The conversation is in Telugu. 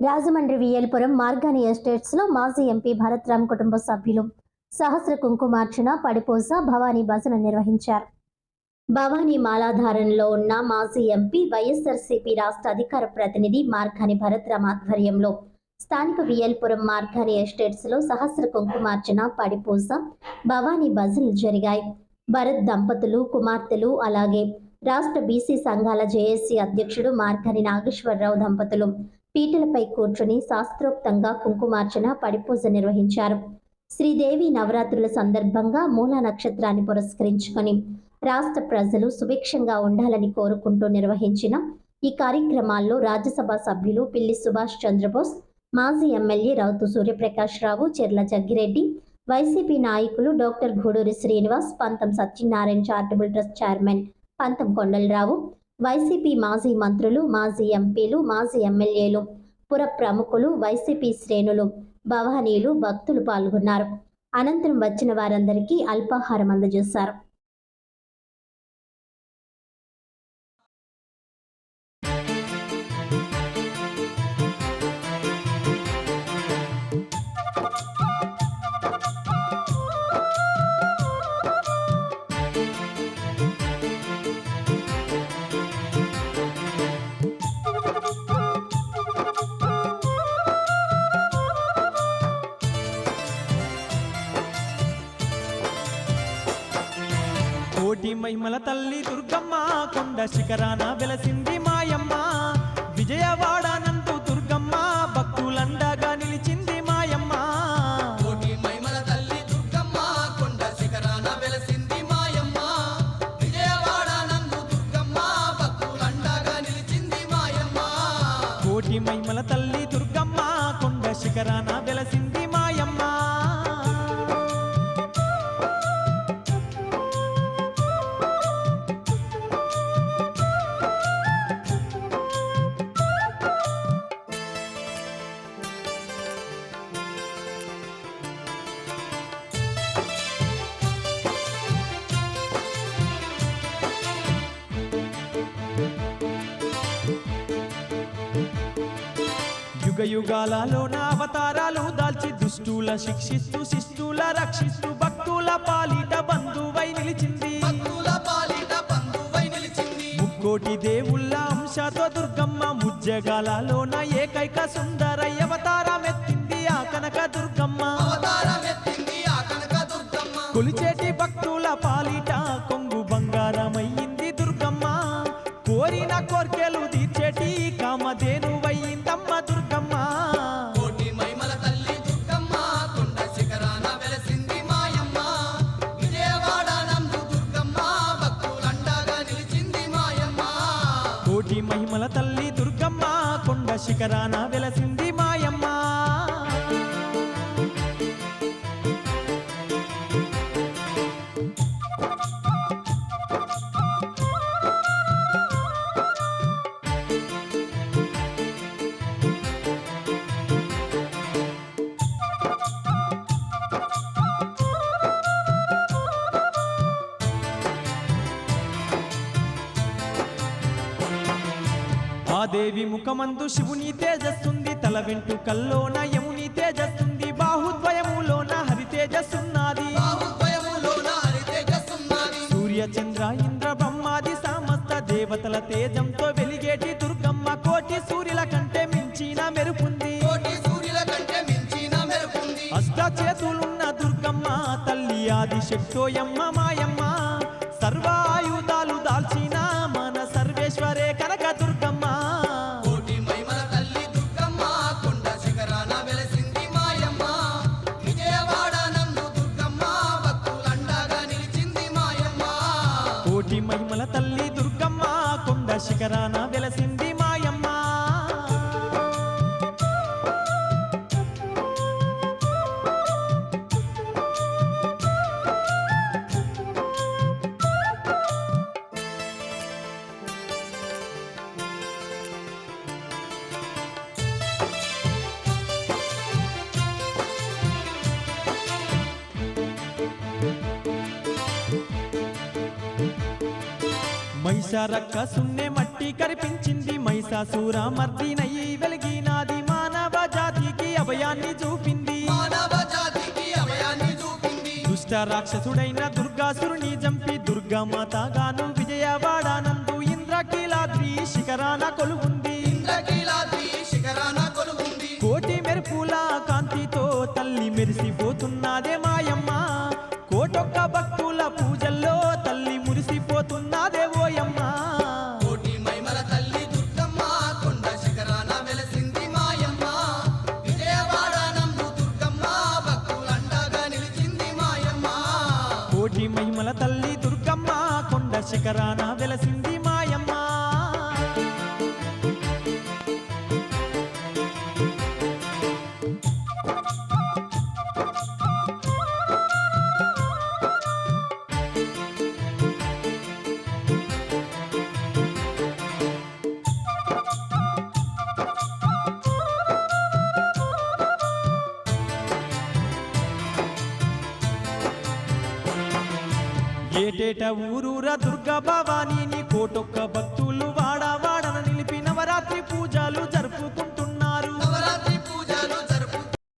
రాజమండ్రి వియల్పురం మార్గాని ఎస్టేట్స్లో మాజీ ఎంపీ భరత్రామ్ కుటుంబ సభ్యులు సహస్ర కుంకుమార్చన పడిపోస భవానీ భజన నిర్వహించారు. భవానీ మాలాధారంలో ఉన్న మాజీ ఎంపీ వైఎస్ఆర్సీపీ రాష్ట్ర అధికార ప్రతినిధి మార్గాని భరత్రామ్ ఆధ్వర్యంలో స్థానిక వియల్పురం మార్గాని ఎస్టేట్స్లో సహస్ర కుంకుమార్చన పడిపూస భవానీ భజనలు జరిగాయి. భరత్ దంపతులు కుమార్తెలు అలాగే రాష్ట్ర బీసీ సంఘాల జేఏసీ అధ్యక్షుడు మార్గాని నాగేశ్వరరావు దంపతులు పీటలపై కూర్చుని శాస్త్రోక్తంగా కుంకుమార్చన పడిపూజ నిర్వహించారు. శ్రీదేవి నవరాత్రుల సందర్భంగా మూల నక్షత్రాన్ని పురస్కరించుకొని రాష్ట్ర ప్రజలు సుభిక్షంగా ఉండాలని కోరుకుంటూ నిర్వహించిన ఈ కార్యక్రమాల్లో రాజ్యసభ సభ్యులు పిల్లి సుభాష్ చంద్రబోస్ మాజీ ఎమ్మెల్యే రౌతు సూర్యప్రకాష్ రావు చెర్ల జగ్గిరెడ్డి వైసీపీ నాయకులు doctor Guduri Srinivas Pantham Satyanarayana charitable trust chairman పంతం కొండలరావు వైసీపీ మాజీ మంత్రులు మాజీ ఎంపీలు మాజీ ఎమ్మెల్యేలు పుర ప్రముఖులు వైసీపీ శ్రేణులు భవానీలు భక్తులు పాల్గొన్నారు. అనంతరం వచ్చిన వారందరికీ అల్పాహారం అందజేశారు. కోటి మహిమల తల్లి దుర్గమ్మ కొండ శిఖరాన వెలసింది మాయమ్మ. విజయవాడ నందు దుర్గమ్మ భక్తులండగా నిలిచింది మాయమ్మ. కోటి మైమల తల్లి దుర్గమ్మ కొండ శిఖరాన వెలసింది మాయమ్మ. విజయవాడ నందు దుర్గమ్మ భక్తులండగా నిలిచింది మాయమ్మ. కోటి మహిమల తల్లి దుర్గమ్మ కొండ శిఖరాన వెలసింది యుగ యుగాలలో నా అవతారాలు దాల్చి దుష్టుల శిక్షిస్తూ శిష్టుల రక్షిస్తూ భక్తుల పాలిట బంధువై నిలిచింది. ముక్కోటి దేవుళ్ళ అంశతో దుర్గమ్మ ముజ్జగాలలోన ఏకైక సుందర అవతారమెత్తింది ఆ కనక దుర్గమ్మ. అవతారమెత్తింది ఆ కనక దుర్గమ్మ. కొలిచేటి భక్తుల పాలిట కొంగు బంగారమయ్యింది దుర్గమ్మ. కోరిన కోర్కెలు తీర్చేటి కామధేనువయ్యిందమ్మ దుర్గమ్మ కోటి శిఖరాన వెలసింది. ఆ దేవి ముఖమందు శివుని తేజస్సుంది తల వెంటు కల్లోన యముని తేజస్సుంది బాహుద్వయములోన హరి తేజస్సున్నది. సూర్య చంద్ర ఇంద్ర బ్రహ్మాది సమస్త దేవతల తేజంతో వెలిగేటి దుర్గమ్మ కోటి సూర్యుల కంటే కోటి సూర్యుల కంటే మించిన మెరుపుంది. అష్ట చేతులున్న దుర్గమ్మ తల్లి ఆది శక్తోయమ్మ మాయమ్మ కొండ మైసారక్క సున్నె మట్టి కరిపించింది మైసాసూర మర్దినయ్యి వెలిగినాది మాన విజయాన్ని చూపింది. మానవ జాతికి అభయాన్ని చూపింది. దుష్ట రాక్షసుడైన దుర్గాసురుని చంపి దుర్గామాతగాను విజయవాడానందు ఇంద్రకీలాద్రి శిఖరాన కొలువుంది. ఇంద్రకీలాద్రి శిఖరాన కొలువుంది. కోటి మెరుపుల కాంతితో తల్లి మెరిసిపోతున్నదే శిఖరాన వెలసింది ఏటేట ఊరూర దుర్గా భవానీని కోటొక్క భక్తులు వాడవాడన నిలిపి నవరాత్రి పూజలు